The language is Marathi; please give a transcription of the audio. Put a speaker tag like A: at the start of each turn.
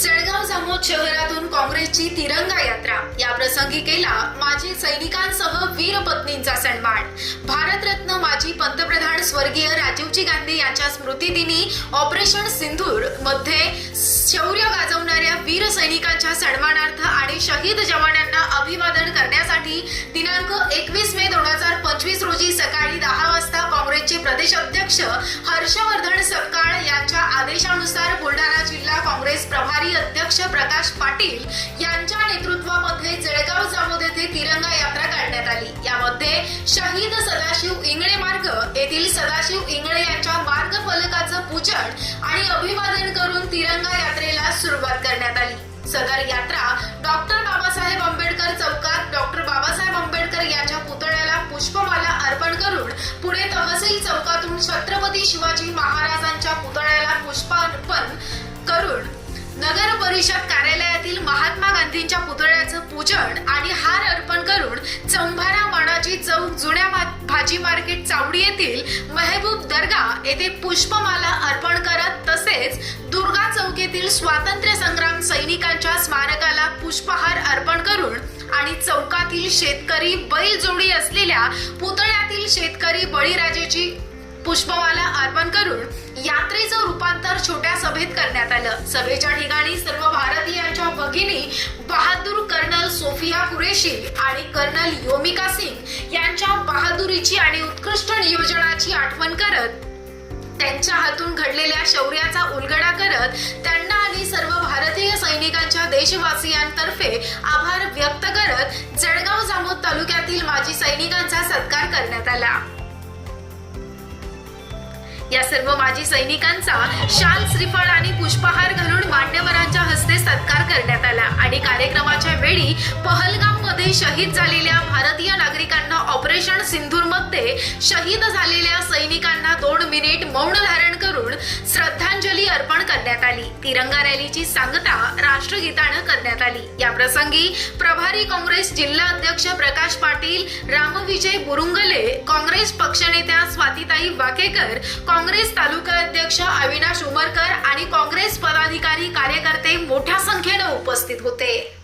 A: जळगाव जामोद शहरातून काँग्रेसची तिरंगा यात्रा. या प्रसंगी केला माजी सैनिकांसह वीर पत्नींचा सन्मान. भारतरत्न माजी पंतप्रधान स्वर्गीय राजीवजी गांधी यांच्या स्मृतिदिनी ऑपरेशन सिंधूरमध्ये शौर्य गाजवणाऱ्या वीर सैनिकांच्या सन्मानार्थ आणि शहीद जवानांना अभिवादन करण्यासाठी दिनांक एकवीस मे दोन हजार पंचवीस रोजी सकाळी दहा वाजता काँग्रेसचे प्रदेश अध्यक्ष हर्षवर्धन सपकाळ यांच्या आदेशानुसार बुलढाणा काँग्रेस प्रभारी अध्यक्ष प्रकाश पाटील यांच्या नेतृत्वामध्ये जळगाव जामोद येथे तिरंगा यात्रा काढण्यात आली. यामध्ये शहीद सदाशिव इंगळे मार्ग येथील सदाशिव इंगळे यांच्या मार्ग फलकाचं पूजन आणि अभिवादन करून तिरंगा यात्रेला सुरुवात करण्यात आली. सदर यात्रा डॉक्टर बाबासाहेब आंबेडकर चौकात डॉक्टर बाबासाहेब आंबेडकर यांच्या पुतळ्याला पुष्पमाला अर्पण करून पुढे तहसील चौकातून छत्रपती शिवाजी महाराजांच्या पुतळ्याला पुष्पार्पण परिषद कार्यालयातील महात्मा गांधींच्या पुतळ्याचं पूजन आणि हार अर्पण करून चंभारा माडाची चौक जुन्या भाजी मार्केट चावडी येथील महबूब दर्गा येथे पुष्पमाला अर्पण करत तसेच दुर्गा चौकेतील स्वातंत्र्य संग्राम सैनिकांच्या स्मारकाला पुष्पहार अर्पण करून आणि चौकातील शेतकरी बैल जोडी असलेल्या पुतळ्यातील शेतकरी बळीराजेची पुष्पमाला अर्पण करून यात्रेचं रूपांतर छोट्या सभेत करण्यात आलं. सभेच्या ठिकाणी सर्व भारतीयांच्या भगिनी बहादूर कर्नल सोफिया कुरेशी आणि कर्नल योमिका सिंग यांच्या बहादुरीची आणि उत्कृष्ट नियोजनाची आठवण करत त्यांच्या हातून घडलेल्या शौर्याचा उलगडा करत त्यांना आणि सर्व भारतीय सैनिकांच्या देशवासियांतर्फे आभार व्यक्त करत जळगाव जामोद तालुक्यातील माजी सैनिकांचा सत्कार करण्यात आला. या सर्व माजी सैनिकांचा शाल श्रीफळ आणि पुष्पहार घालून मान्यवरांच्या हस्ते सत्कार करण्यात आला. आणि कार्यक्रमाच्या वेळी पहलगाममध्ये शहीद झालेल्या भारतीय नागरिकांना ऑपरेशन सिंधूरमध्ये शहीद झालेल्या सैनिकांना दोन मिनिट मौन धारण करून करण्यात आली. तिरंगा रॅलीची सांगता राष्ट्रगीतानं करण्यात आली. या प्रसंगी प्रभारी काँग्रेस जिल्हा अध्यक्ष प्रकाश पाटील रामविजय बुरुंगले काँग्रेस पक्षनेत्या स्वातीताई वाकेकर काँग्रेस तालुका अध्यक्ष अविनाश उमरकर आणि काँग्रेस पदाधिकारी कार्यकर्ते मोठ्या संख्येनं उपस्थित होते.